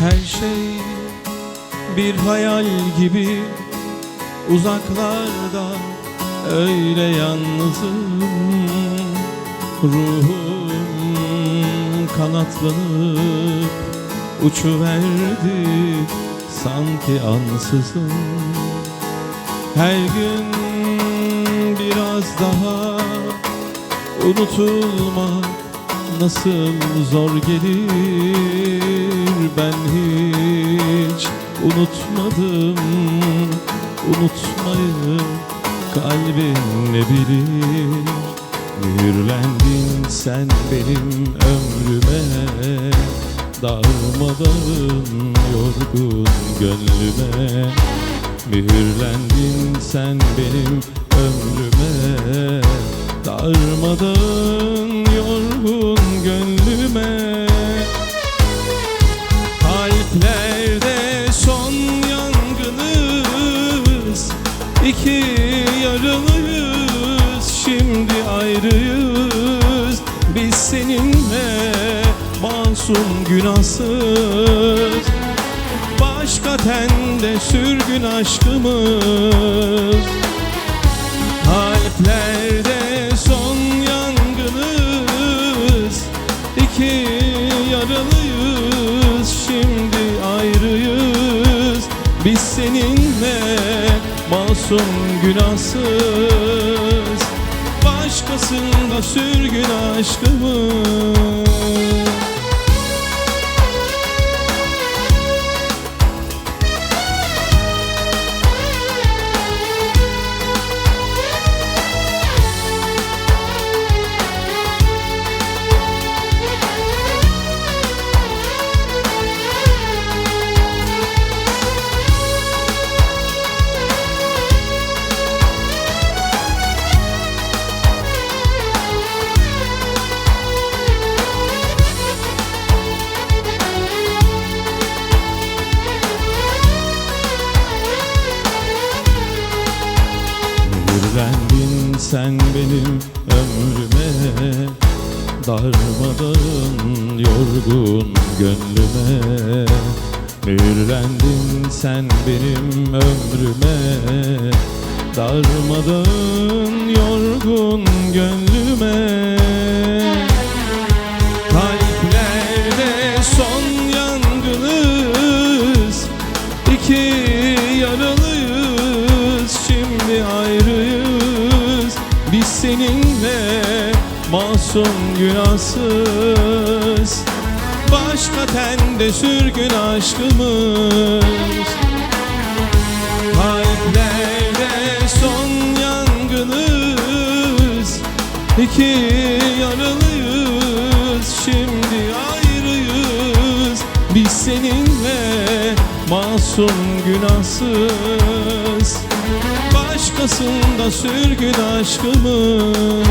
şey bir hayal gibi uzaklarda öyle yalnızım. Ruhum kanatlanıp uçuverdi sanki ansızın. Her gün biraz daha unutulmak nasıl zor gelir ben hiç unutmadım unutmayı kalbim ne bilir. Mühürlendin sen benim ömrüme Darmadan yorgun gönlüme. Mühürlendin sen benim ömrüme Darmadan iki yaralıyız Şimdi ayrıyız. Biz seninle masum günahsız. Başka tende sürgün aşkımız. Kalplerde son yangınız. İki yaralıyız Şimdi ayrıyız. Biz seninle masum günahsız. Başkasında sürgün aşkımız Mühürlendin sen benim ömrüme Darmadan yorgun gönlüme. Mühürlendin sen benim ömrüme Darmadan yorgun gönlüme masum günahsız. Başka tende sürgün aşkımız. Kalplerde son yangınız. İki yaralıyız Şimdi ayrıyız. Biz seninle masum günahsız. Başkasında sürgün aşkımız